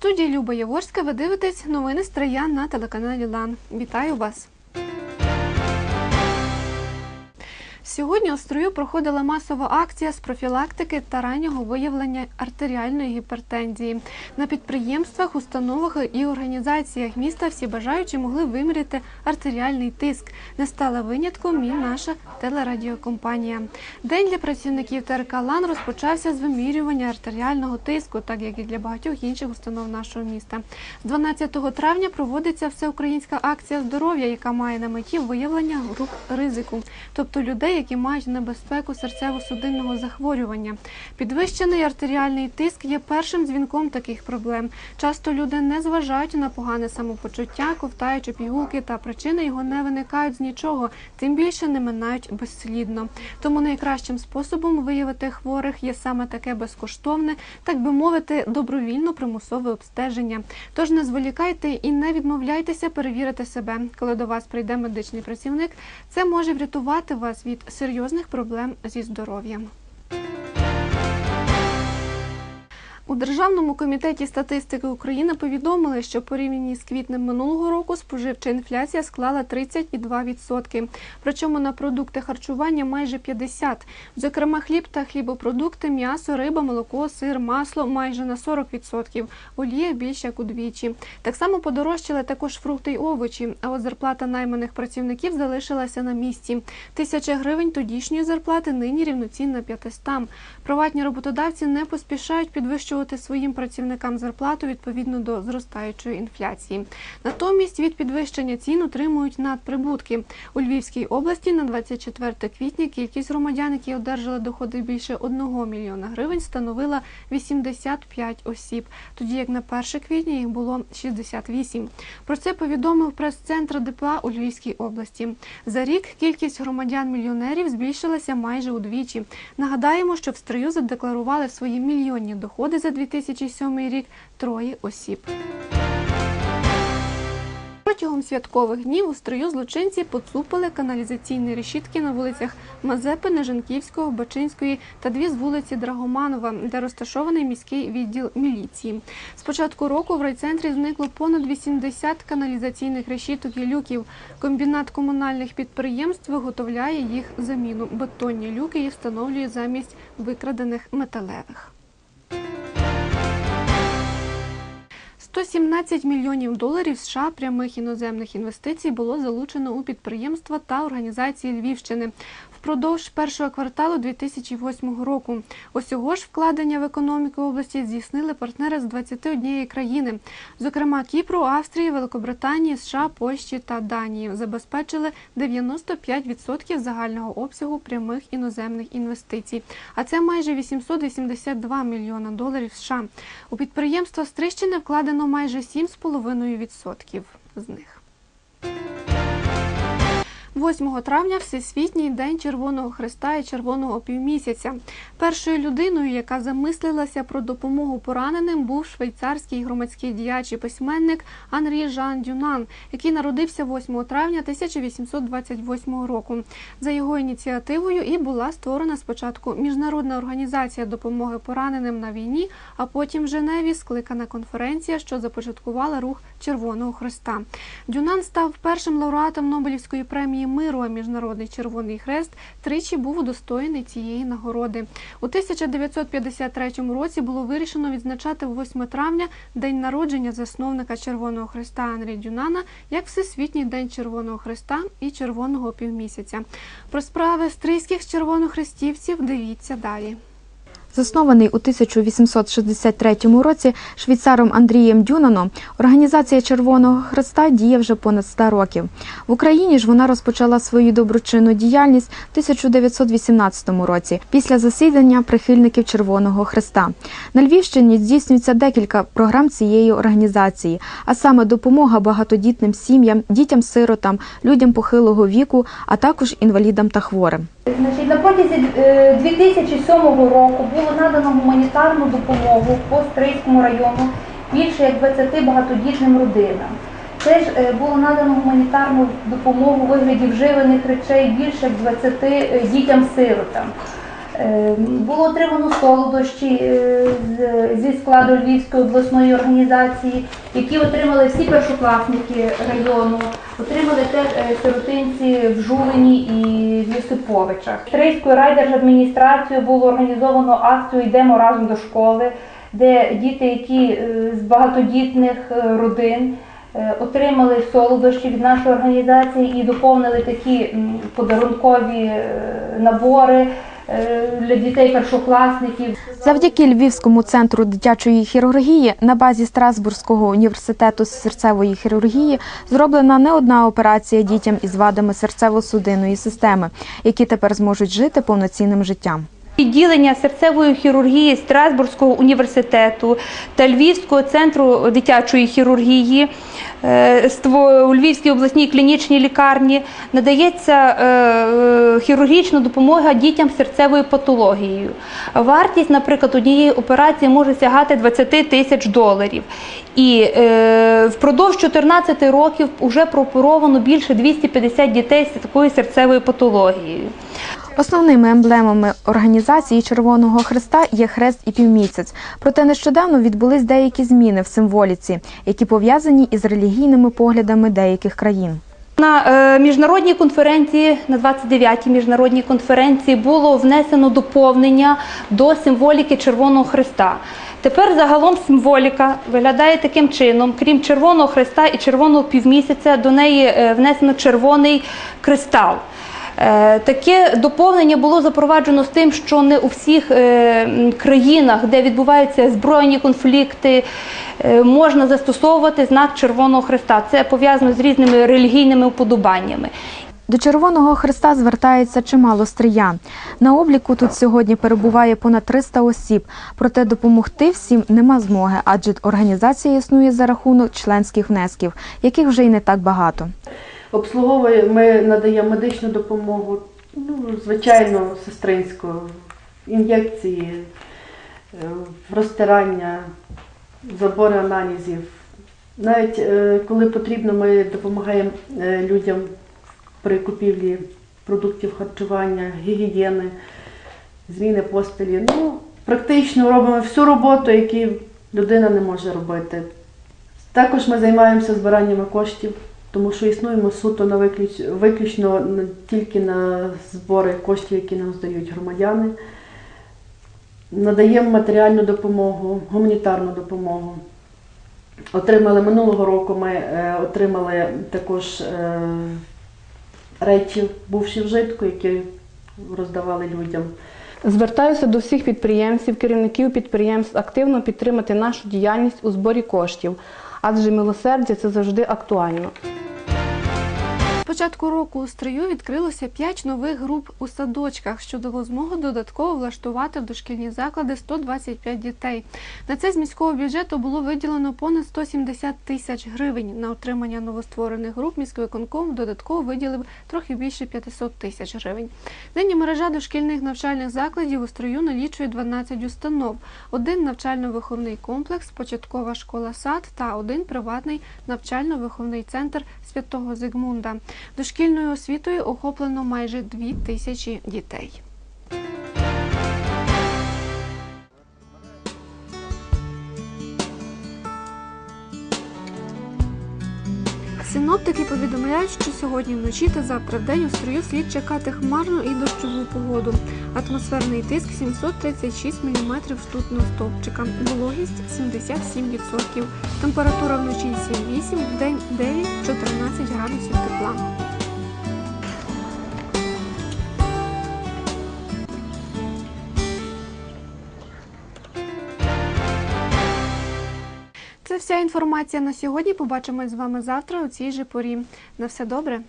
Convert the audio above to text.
студії Люба Яворська ви дивитесь новини з Троян на телеканалі Лан. Вітаю вас! Сьогодні у строю проходила масова акція з профілактики та раннього виявлення артеріальної гіпертензії. На підприємствах, установах і організаціях міста всі бажаючі могли виміряти артеріальний тиск. Не стала винятком і наша телерадіокомпанія. День для працівників ТРК «Лан» розпочався з вимірювання артеріального тиску, так як і для багатьох інших установ нашого міста. З 12 травня проводиться всеукраїнська акція здоров'я, яка має на меті виявлення груп ризику, тобто людей, які мають небезпеку серцево-судинного захворювання. Підвищений артеріальний тиск є першим дзвінком таких проблем. Часто люди не зважають на погане самопочуття, ковтаючи пігулки, та причини його не виникають з нічого, тим більше не минають безслідно. Тому найкращим способом виявити хворих є саме таке безкоштовне, так би мовити, добровільно примусове обстеження. Тож не зволікайте і не відмовляйтеся перевірити себе. Коли до вас прийде медичний працівник, це може врятувати вас від серйозних проблем зі здоров'ям. У Державному комітеті статистики України повідомили, що порівняно з квітнем минулого року споживча інфляція склала 30,2%. Причому на продукти харчування майже 50%. Зокрема, хліб та хлібопродукти, м'ясо, риба, молоко, сир, масло майже на 40%. Олія більше як удвічі. Так само подорожчали також фрукти й овочі. А от зарплата найманих працівників залишилася на місці. Тисяча гривень тодішньої зарплати нині рівноцінна 500. Приватні роботодавці не поспішають підвищувати своїм працівникам зарплату відповідно до зростаючої інфляції. Натомість від підвищення цін отримують надприбутки. У Львівській області на 24 квітня кількість громадян, які одержали доходи більше 1 мільйона гривень, становила 85 осіб, тоді як на 1 квітня їх було 68. Про це повідомив прес-центр ДПА у Львівській області. За рік кількість громадян-мільйонерів збільшилася майже удвічі. Нагадаємо, що в строю задекларували свої мільйонні доходи за 2007 рік троє осіб. Протягом святкових днів у строю злочинці поцупили каналізаційні решітки на вулицях Мазепи, Нежанківського, Бачинської та дві з вулиці Драгоманова, де розташований міський відділ міліції. З початку року в райцентрі зникло понад 80 каналізаційних решіток і люків. Комбінат комунальних підприємств виготовляє їх заміну. Бетонні люки і встановлює замість викрадених металевих. 117 мільйонів доларів США прямих іноземних інвестицій було залучено у підприємства та організації Львівщини впродовж першого кварталу 2008 року. Усього ж вкладення в економіку області здійснили партнери з 21 країни, зокрема Кіпру, Австрії, Великобританії, США, Польщі та Данії. Забезпечили 95% загального обсягу прямих іноземних інвестицій, а це майже 882 мільйона доларів США. У підприємства Стрищини вкладено майже 7,5% з них. 8 травня Всесвітній день Червоного Христа і Червоного півмісяця. Першою людиною, яка замислилася про допомогу пораненим, був швейцарський громадський діяч і письменник Анрі Жан Дюнан, який народився 8 травня 1828 року. За його ініціативою і була створена спочатку міжнародна організація допомоги пораненим на війні, а потім в Женеві скликана конференція, що започаткувала рух Червоного Христа. Дюнан став першим лауреатом Нобелівської премії миру, а Міжнародний Червоний Хрест тричі був удостоєний цієї нагороди. У 1953 році було вирішено відзначати 8 травня день народження засновника Червоного Хреста Анрі Дюнана як Всесвітній день Червоного Хреста і Червоного півмісяця. Про справи стрийських червонохрестівців дивіться далі. Заснований у 1863 році швейцаром Андрієм Дюнаном, організація Червоного Хреста діє вже понад 100 років. В Україні ж вона розпочала свою доброчинну діяльність в 1918 році після засідання прихильників Червоного Хреста. На Львівщині здійснюється декілька програм цієї організації, а саме допомога багатодітним сім'ям, дітям-сиротам, людям похилого віку, а також інвалідам та хворим. На протязі е, 2007 року було надано гуманітарну допомогу по Стрийському району більше як 20 багатодітним родинам. Теж е, було надано гуманітарну допомогу у вигляді вживаних речей більше як 20 е, дітям-сиротам. Е, Було отримано солодощі е, зі складу Львівської обласної організації, які отримали всі першокласники району, отримали теж е, сиротинці в Жулині і в Йосиповичах. Стрийською райдержадміністрацією було організовано акцію Йдемо разом до школи, де діти, які з багатодітних родин. Отримали солодощі від нашої організації і доповнили такі подарункові набори для дітей першокласників. Завдяки Львівському центру дитячої хірургії на базі Страсбурзького університету серцевої хірургії зроблена не одна операція дітям із вадами серцево-судинної системи, які тепер зможуть жити повноцінним життям. Відділення серцевої хірургії Страсбурзького університету та Львівського центру дитячої хірургії е, у Львівській обласній клінічній лікарні надається е, хірургічна допомога дітям з серцевою патологією. Вартість, наприклад, однієї операції може сягати 20 тисяч доларів. І е, впродовж 14 років вже прооперовано більше 250 дітей з такою серцевою патологією. Основними емблемами організації Червоного Христа є хрест і півмісяць. Проте нещодавно відбулись деякі зміни в символіці, які пов'язані із релігійними поглядами деяких країн. На е, міжнародній конференції, на 29-й міжнародній конференції, було внесено доповнення до символіки Червоного Христа. Тепер загалом символіка виглядає таким чином: крім Червоного Христа і червоного півмісяця, до неї е, внесено червоний кристал. Е, Таке доповнення було запроваджено з тим, що не у всіх е, країнах, де відбуваються збройні конфлікти, е, можна застосовувати знак Червоного Христа. Це пов'язано з різними релігійними уподобаннями. До Червоного Христа звертається чимало стріян. На обліку тут сьогодні перебуває понад 300 осіб. Проте допомогти всім нема змоги, адже організація існує за рахунок членських внесків, яких вже й не так багато. Обслуговуємо, ми надаємо медичну допомогу, ну, звичайно, сестринську, ін'єкції, е, розтирання, забори аналізів. Навіть е, коли потрібно, ми допомагаємо е, людям при купівлі продуктів харчування, гігієни, зміни постелі. Ну, практично робимо всю роботу, яку людина не може робити. Також ми займаємося збиранням коштів, тому що існуємо суто на виключ... виключно тільки на збори коштів, які нам здають громадяни. Надаємо матеріальну допомогу, гуманітарну допомогу. Отримали минулого року. Ми е, отримали також е, речі, бувші вжитку, які роздавали людям. Звертаюся до всіх підприємців, керівників підприємств активно підтримати нашу діяльність у зборі коштів, адже милосердя це завжди актуально. Початку року у стрию відкрилося 5 нових груп у садочках, що дало змогу додатково влаштувати в дошкільні заклади 125 дітей. На це з міського бюджету було виділено понад 170 тисяч гривень. На отримання новостворених груп міськвиконком додатково виділив трохи більше 500 тисяч гривень. Нині мережа дошкільних навчальних закладів у стрию налічує 12 установ, один навчально-виховний комплекс, початкова школа сад та один приватний навчально-виховний центр святого Зигмунда. Дошкільною освітою охоплено майже 2 тисячі дітей. Синоптики повідомляють, що сьогодні вночі та завтра в день у строю слід чекати хмарну і дощову погоду. Атмосферний тиск 736 мм штутного стовпчика, вологість 77%. Температура вночі 7-8, день 9-14 градусів тепла. Вся інформація на сьогодні. Побачимось з вами завтра у цій же порі. На все добре.